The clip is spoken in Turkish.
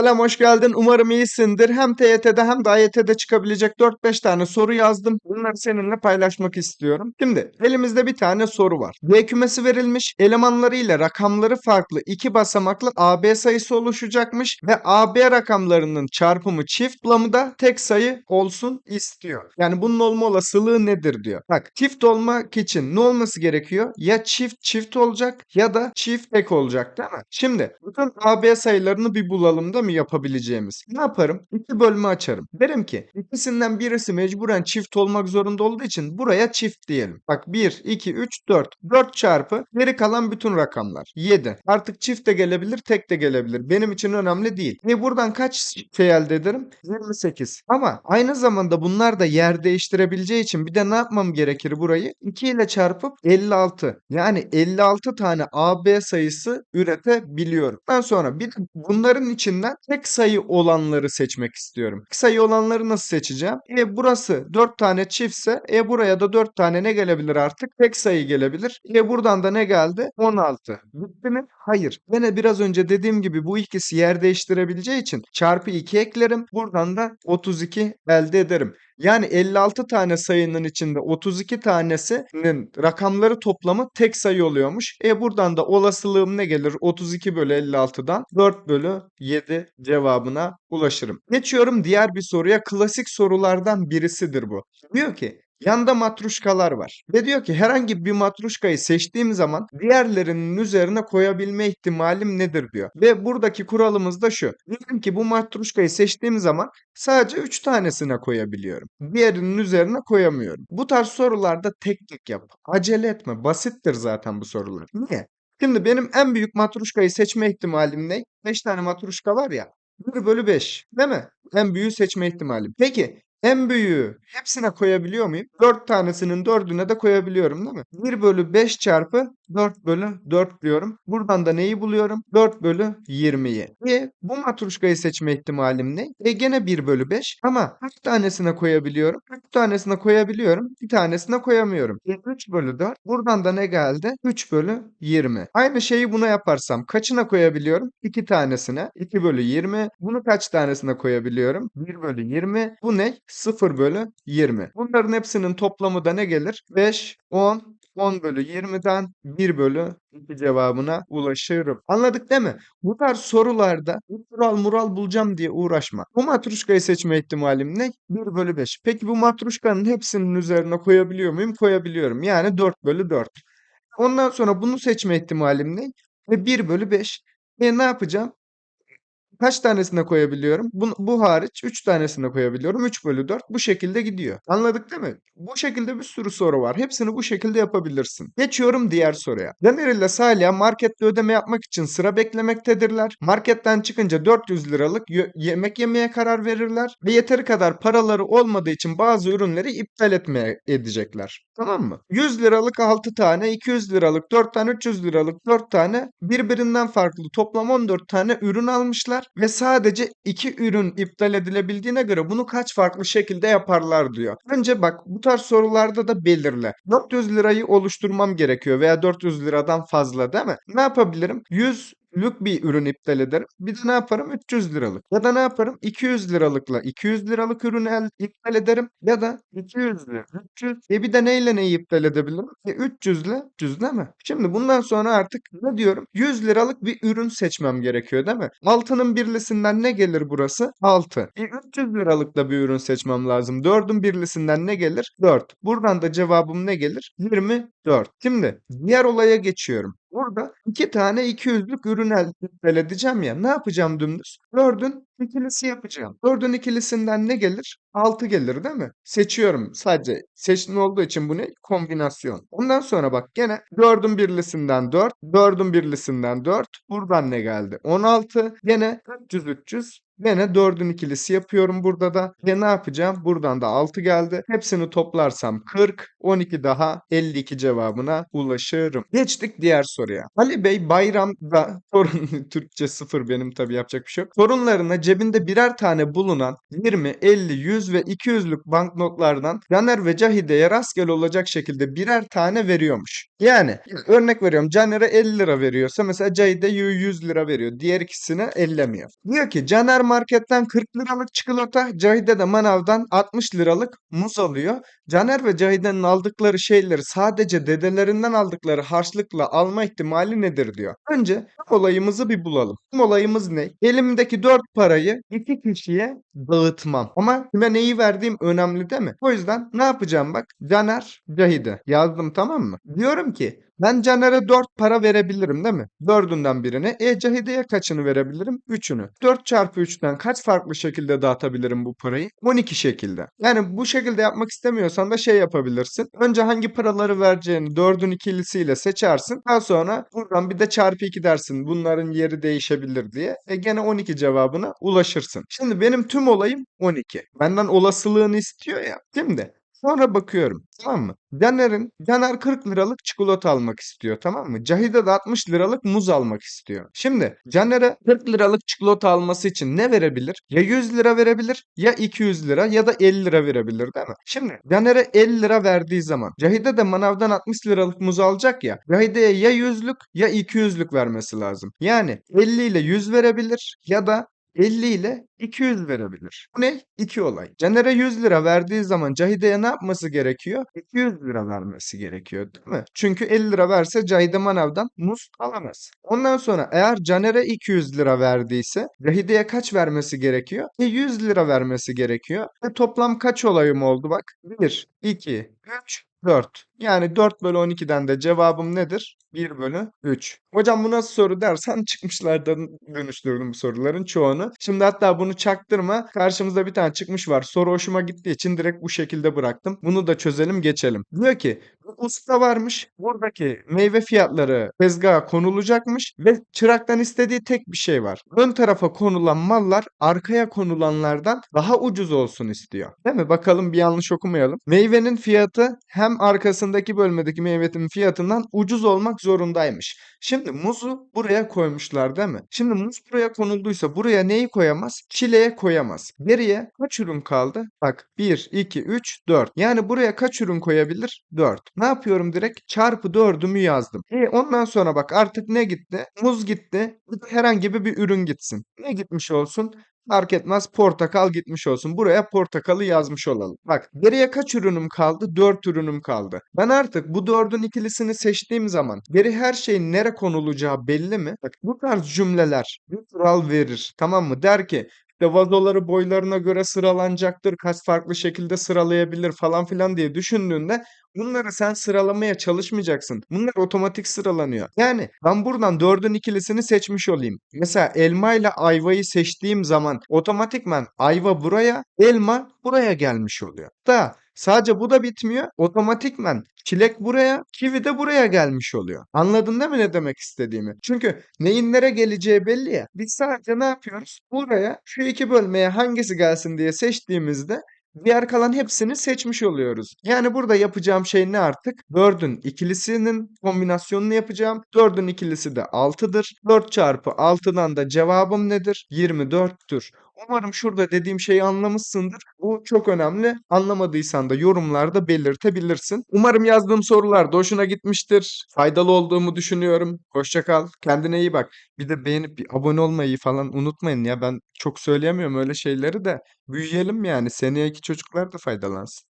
Selam hoş geldin. Umarım iyisindir. Hem TYT'de hem de AYT'de çıkabilecek 4-5 tane soru yazdım. Bunları seninle paylaşmak istiyorum. Şimdi elimizde bir tane soru var. D kümesi verilmiş. Elemanları ile rakamları farklı iki basamaklı AB sayısı oluşacakmış ve AB rakamlarının çarpımı çift bulamı da tek sayı olsun istiyor. Yani bunun olma olasılığı nedir diyor. Bak çift olmak için ne olması gerekiyor? Ya çift çift olacak ya da çift tek olacak değil mi? Şimdi bütün AB sayılarını bir bulalım da mı yapabileceğimiz? Ne yaparım? İki bölme açarım. Derim ki ikisinden birisi mecburen çift olmak zorunda olduğu için buraya çift diyelim. Bak 1, 2, 3, 4. 4 çarpı geri kalan bütün rakamlar. 7. Artık çift de gelebilir, tek de gelebilir. Benim için önemli değil. E buradan kaç şey elde ederim? 28. Ama aynı zamanda bunlar da yer değiştirebileceği için bir de ne yapmam gerekir burayı? 2 ile çarpıp 56. Yani 56 tane AB sayısı üretebiliyorum. Ondan sonra bir bunların içinden tek sayı olanları seçmek istiyorum. Tek sayı olanları nasıl seçeceğim? E burası 4 tane çiftse e buraya da 4 tane ne gelebilir artık? Tek sayı gelebilir. E buradan da ne geldi? 16. Bitti mi? Hayır. Yine biraz önce dediğim gibi bu ikisi yer değiştirebileceği için çarpı 2 eklerim. Buradan da 32 elde ederim. Yani 56 tane sayının içinde 32 tanesinin rakamları toplamı tek sayı oluyormuş. E buradan da olasılığım ne gelir? 32 bölü 56'dan 4 bölü 7 cevabına ulaşırım. Geçiyorum diğer bir soruya. Klasik sorulardan birisidir bu. Diyor ki Yanda matruşkalar var. Ve diyor ki herhangi bir matruşkayı seçtiğim zaman diğerlerinin üzerine koyabilme ihtimalim nedir diyor. Ve buradaki kuralımız da şu. Diyelim ki bu matruşkayı seçtiğim zaman sadece 3 tanesine koyabiliyorum. Diğerinin üzerine koyamıyorum. Bu tarz sorularda teknik yap. Acele etme. Basittir zaten bu sorular. Niye? Şimdi benim en büyük matruşkayı seçme ihtimalim ne? 5 tane matruşka var ya. 1 bölü 5 değil mi? En büyüğü seçme ihtimalim. Peki en büyüğü hepsine koyabiliyor muyum? 4 tanesinin 4'üne de koyabiliyorum değil mi? 1 bölü 5 çarpı 4 bölü 4 diyorum. Buradan da neyi buluyorum? 4 bölü 20'yi. E bu matruşkayı seçme ihtimalim ne? E gene 1 bölü 5 ama kaç tanesine koyabiliyorum? 3 tanesine koyabiliyorum. Bir tanesine koyamıyorum. E 3 bölü 4. Buradan da ne geldi? 3 bölü 20. Aynı şeyi buna yaparsam kaçına koyabiliyorum? 2 tanesine. 2 bölü 20. Bunu kaç tanesine koyabiliyorum? 1 bölü 20. Bu ne? 0 bölü 20. Bunların hepsinin toplamı da ne gelir? 5, 10, 10 bölü 20'den 1 bölü 2 cevabına ulaşırım. Anladık değil mi? Bu tarz sorularda kural mural bulacağım diye uğraşma. Bu matruşkayı seçme ihtimalim ne? 1 bölü 5. Peki bu matruşkanın hepsinin üzerine koyabiliyor muyum? Koyabiliyorum. Yani 4 bölü 4. Ondan sonra bunu seçme ihtimalim ne? Ve 1 bölü 5. E ne yapacağım? Kaç tanesine koyabiliyorum? Bu, bu hariç 3 tanesine koyabiliyorum. 3 bölü 4 bu şekilde gidiyor. Anladık değil mi? Bu şekilde bir sürü soru var. Hepsini bu şekilde yapabilirsin. Geçiyorum diğer soruya. Caner ile Salih markette ödeme yapmak için sıra beklemektedirler. Marketten çıkınca 400 liralık yemek yemeye karar verirler. Ve yeteri kadar paraları olmadığı için bazı ürünleri iptal etmeye edecekler. Tamam mı? 100 liralık 6 tane, 200 liralık 4 tane, 300 liralık 4 tane birbirinden farklı toplam 14 tane ürün almışlar ve sadece 2 ürün iptal edilebildiğine göre bunu kaç farklı şekilde yaparlar diyor. Önce bak bu tarz sorularda da belirle. 400 lirayı oluşturmam gerekiyor veya 400 liradan fazla değil mi? Ne yapabilirim? 100 lük bir ürün iptal ederim. Bir de ne yaparım? 300 liralık. Ya da ne yaparım? 200 liralıkla 200 liralık ürünü el, iptal ederim. Ya da 200 lira, 300. E bir de neyle neyi iptal edebilirim? E 300 ile 300 değil mi? Şimdi bundan sonra artık ne diyorum? 100 liralık bir ürün seçmem gerekiyor değil mi? Altının birlisinden ne gelir burası? 6. E 300 liralık da bir ürün seçmem lazım. 4'ün birlisinden ne gelir? 4. Buradan da cevabım ne gelir? 24. Şimdi diğer olaya geçiyorum. Burada iki tane 200'lük ürün elde edeceğim ya. Ne yapacağım dümdüz? 4'ün ikilisi yapacağım. 4'ün ikilisinden ne gelir? 6 gelir değil mi? Seçiyorum sadece. Seçtim olduğu için bu ne? Kombinasyon. Ondan sonra bak gene 4'ün birlisinden 4. 4'ün birlisinden 4. Buradan ne geldi? 16. Gene 300 300 Gene 4'ün ikilisi yapıyorum burada da. Ve ne yapacağım? Buradan da 6 geldi. Hepsini toplarsam 40, 12 daha 52 cevabına ulaşırım. Geçtik diğer soruya. Ali Bey bayramda sorun Türkçe sıfır benim tabii yapacak bir şey yok. Sorunlarına cebinde birer tane bulunan 20, 50, 100 ve 200'lük banknotlardan Caner ve Cahide'ye rastgele olacak şekilde birer tane veriyormuş. Yani örnek veriyorum Caner'e 50 lira veriyorsa mesela Cahide 100 lira veriyor. Diğer ikisini ellemiyor. Diyor ki Caner marketten 40 liralık çikolata, Cahide de manavdan 60 liralık muz alıyor. Caner ve Cahide'nin aldıkları şeyleri sadece dedelerinden aldıkları harçlıkla alma ihtimali nedir diyor. Önce olayımızı bir bulalım. Bu olayımız ne? Elimdeki 4 parayı iki kişiye dağıtmam. Ama kime neyi verdiğim önemli değil mi? O yüzden ne yapacağım bak? Caner, Cahide. Yazdım tamam mı? Diyorum ki ben Caner'e 4 para verebilirim değil mi? Dördünden birini. E Cahide'ye kaçını verebilirim? Üçünü. 4 çarpı 3'ten kaç farklı şekilde dağıtabilirim bu parayı? 12 şekilde. Yani bu şekilde yapmak istemiyorsan da şey yapabilirsin. Önce hangi paraları vereceğini 4'ün ikilisiyle seçersin. Daha sonra buradan bir de çarpı 2 dersin. Bunların yeri değişebilir diye. E gene 12 cevabına ulaşırsın. Şimdi benim tüm olayım 12. Benden olasılığını istiyor ya. Şimdi Sonra bakıyorum tamam mı? Caner'in Caner 40 liralık çikolata almak istiyor tamam mı? Cahide de 60 liralık muz almak istiyor. Şimdi Caner'e 40 liralık çikolata alması için ne verebilir? Ya 100 lira verebilir ya 200 lira ya da 50 lira verebilir değil mi? Şimdi Caner'e 50 lira verdiği zaman Cahide de manavdan 60 liralık muz alacak ya. Cahide'ye ya 100'lük ya 200'lük vermesi lazım. Yani 50 ile 100 verebilir ya da 50 ile 200 verebilir. Bu ne? İki olay. Caner'e 100 lira verdiği zaman Cahide'ye ne yapması gerekiyor? 200 lira vermesi gerekiyor değil mi? Çünkü 50 lira verse Cahide manavdan muz alamaz. Ondan sonra eğer Caner'e 200 lira verdiyse Cahide'ye kaç vermesi gerekiyor? E 100 lira vermesi gerekiyor. E toplam kaç olayım oldu bak? 1, 2, 3, 4. Yani 4 bölü 12'den de cevabım nedir? 1 bölü 3. Hocam bu nasıl soru dersen çıkmışlardan dönüştürdüm bu soruların çoğunu. Şimdi hatta bunu çaktırma. Karşımızda bir tane çıkmış var. Soru hoşuma gittiği için direkt bu şekilde bıraktım. Bunu da çözelim geçelim. Diyor ki usta varmış. Buradaki meyve fiyatları tezgaha konulacakmış ve çıraktan istediği tek bir şey var. Ön tarafa konulan mallar arkaya konulanlardan daha ucuz olsun istiyor. Değil mi? Bakalım bir yanlış okumayalım. Meyvenin fiyatı hem arkasındaki bölmedeki meyvenin fiyatından ucuz olmak zorundaymış. Şimdi muzu buraya koymuşlar değil mi? Şimdi muz buraya konulduysa buraya neyi koyamaz? Çileğe koyamaz. Geriye kaç ürün kaldı? Bak 1, 2, 3, 4. Yani buraya kaç ürün koyabilir? 4. Ne yapıyorum direkt? Çarpı 4'ümü yazdım. E ondan sonra bak artık ne gitti? Muz gitti. Herhangi bir ürün gitsin. Ne gitmiş olsun? Fark etmez portakal gitmiş olsun. Buraya portakalı yazmış olalım. Bak geriye kaç ürünüm kaldı? 4 ürünüm kaldı. Ben artık bu 4'ün ikilisini seçtiğim zaman geri her şeyin nere konulacağı belli mi? Bak bu tarz cümleler bir kural verir. Tamam mı? Der ki işte vazoları boylarına göre sıralanacaktır. Kaç farklı şekilde sıralayabilir falan filan diye düşündüğünde bunları sen sıralamaya çalışmayacaksın. Bunlar otomatik sıralanıyor. Yani ben buradan 4'ün ikilisini seçmiş olayım. Mesela elma ile ayvayı seçtiğim zaman otomatikman ayva buraya, elma buraya gelmiş oluyor. Da Sadece bu da bitmiyor. Otomatikmen çilek buraya, kivi de buraya gelmiş oluyor. Anladın değil mi ne demek istediğimi? Çünkü neyin nereye geleceği belli ya. Biz sadece ne yapıyoruz? Buraya şu iki bölmeye hangisi gelsin diye seçtiğimizde Diğer kalan hepsini seçmiş oluyoruz. Yani burada yapacağım şey ne artık? 4'ün ikilisinin kombinasyonunu yapacağım. 4'ün ikilisi de 6'dır. 4 çarpı 6'dan da cevabım nedir? 24'tür. Umarım şurada dediğim şeyi anlamışsındır. Bu çok önemli. Anlamadıysan da yorumlarda belirtebilirsin. Umarım yazdığım sorular da hoşuna gitmiştir. Faydalı olduğumu düşünüyorum. Hoşça kal. Kendine iyi bak. Bir de beğenip bir abone olmayı falan unutmayın ya. Ben çok söyleyemiyorum öyle şeyleri de. Büyüyelim yani. Seneye çocuklar da faydalansın.